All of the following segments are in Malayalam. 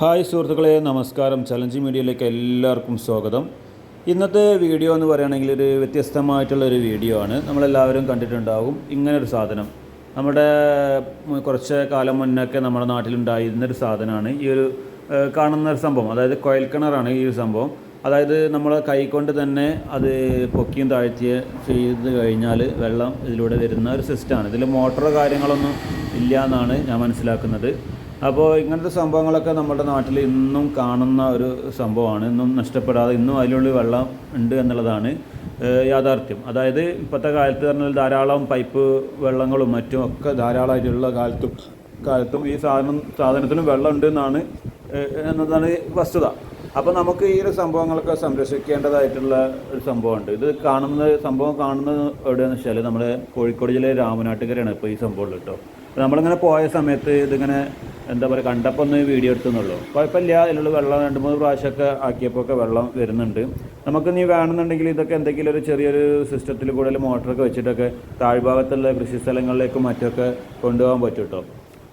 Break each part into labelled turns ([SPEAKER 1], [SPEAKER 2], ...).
[SPEAKER 1] ഹായ് സുഹൃത്തുക്കളെ നമസ്കാരം. ചലഞ്ച് മീഡിയയിലേക്ക് എല്ലാവർക്കും സ്വാഗതം. ഇന്നത്തെ വീഡിയോ എന്ന് പറയുകയാണെങ്കിൽ ഒരു വ്യത്യസ്തമായിട്ടുള്ള ഒരു വീഡിയോ ആണ്. നമ്മളെല്ലാവരും കണ്ടിട്ടുണ്ടാകും. ഇങ്ങനൊരു സാധനം. നമ്മുടെ കുറച്ച് കാലം മുന്നൊക്കെ നമ്മുടെ നാട്ടിലുണ്ടായിരുന്നൊരു സാധനമാണ്. ഈ ഒരു കാണുന്ന ഒരു സംഭവം. അതായത് കുഴൽക്കിണറാണ് ഈ ഒരു സംഭവം. അതായത് നമ്മൾ കൈകൊണ്ട് തന്നെ അത് പൊക്കിയും താഴ്ത്തിയ ചെയ്ത് കഴിഞ്ഞാൽ വെള്ളം ഇതിലൂടെ വരുന്ന ഒരു സിസ്റ്റമാണ്. ഇതിൽ മോട്ടറോ കാര്യങ്ങളൊന്നും ഇല്ല എന്നാണ് ഞാൻ മനസ്സിലാക്കുന്നത്. അപ്പോൾ ഇങ്ങനത്തെ സംഭവങ്ങളൊക്കെ നമ്മുടെ നാട്ടിൽ ഇന്നും കാണുന്ന ഒരു സംഭവമാണ്. ഇന്നും നഷ്ടപ്പെടാതെ ഇന്നും അതിലുള്ളിൽ വെള്ളം ഉണ്ട് എന്നുള്ളതാണ് യാഥാർത്ഥ്യം. അതായത് ഇപ്പോഴത്തെ കാലത്ത് പറഞ്ഞാൽ ധാരാളം പൈപ്പ് വെള്ളങ്ങളും മറ്റും ഒക്കെ ധാരാളമായിട്ടുള്ള കാലത്തും കാലത്തും ഈ സാധനം സാധനത്തിനും വെള്ളം ഉണ്ട് എന്നാണ് എന്നതാണ് വസ്തുത. അപ്പോൾ നമുക്ക് ഈ ഒരു സംഭവങ്ങളൊക്കെ സംരക്ഷിക്കേണ്ടതായിട്ടുള്ള ഒരു സംഭവമുണ്ട്. ഇത് കാണുന്ന സംഭവം കാണുന്നത് എവിടെയാണെന്ന് വെച്ചാൽ നമ്മുടെ കോഴിക്കോട് ജില്ലയിലെ രാമനാട്ടുകരയാണ് ഇപ്പോൾ ഈ സംഭവമുള്ളൂ കേട്ടോ. നമ്മളിങ്ങനെ പോയ സമയത്ത് ഇതിങ്ങനെ എന്താ പറയുക കണ്ടപ്പോൾ ഒന്ന് വീഡിയോ എടുത്തുന്നുള്ളൂ. കുഴപ്പമില്ല അതിലുള്ള വെള്ളം രണ്ട് മൂന്ന് പ്രാവശ്യമൊക്കെ ആക്കിയപ്പോൾ ഒക്കെ വെള്ളം വരുന്നുണ്ട്. നമുക്ക് നീ വേണമെന്നുണ്ടെങ്കിൽ ഇതൊക്കെ എന്തെങ്കിലും ഒരു ചെറിയൊരു സിസ്റ്റത്തിൽ കൂടുതൽ മോട്ടറൊക്കെ വെച്ചിട്ടൊക്കെ താഴ്ഭാഗത്തുള്ള കൃഷി സ്ഥലങ്ങളിലേക്കും മറ്റൊക്കെ കൊണ്ടുപോകാൻ പറ്റൂട്ടോ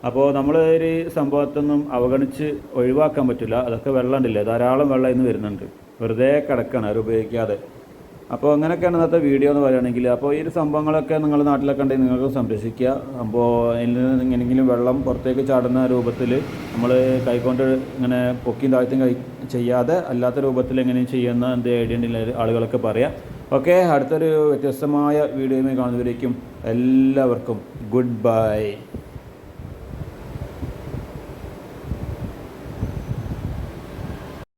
[SPEAKER 1] അപ്പോൾ നമ്മൾ ഒരു സംഭവത്തൊന്നും അവഗണിച്ച് ഒഴിവാക്കാൻ പറ്റില്ല. അതൊക്കെ വെള്ളം ഉണ്ടല്ലേ ധാരാളം വെള്ളം ഇന്ന് വരുന്നുണ്ട്. വെറുതെ കിടക്കണം അത് ഉപയോഗിക്കാതെ. അപ്പോൾ അങ്ങനെയൊക്കെയാണ് ഇന്നത്തെ വീഡിയോ എന്ന് പറയുകയാണെങ്കിൽ. അപ്പോൾ ഈ ഒരു സംഭവങ്ങളൊക്കെ നിങ്ങൾ നാട്ടിലൊക്കെ ഉണ്ടെങ്കിൽ നിങ്ങൾക്ക് സംരക്ഷിക്കുക. അപ്പോൾ അതിൽ നിന്ന് എങ്ങനെയെങ്കിലും വെള്ളം പുറത്തേക്ക് ചാടുന്ന രൂപത്തിൽ നമ്മൾ കൈകൊണ്ട് ഇങ്ങനെ പൊക്കിയും താഴ്ത്തും കൈ ചെയ്യാതെ അല്ലാത്ത രൂപത്തിൽ എങ്ങനെയും ചെയ്യുന്ന എന്ത് ഐഡിയ ഉണ്ടെങ്കിൽ ആളുകളൊക്കെ പറയാം. ഓക്കെ അടുത്തൊരു വ്യത്യസ്തമായ വീഡിയോയുമായി കാണുന്നവരേക്കും എല്ലാവർക്കും ഗുഡ് ബൈ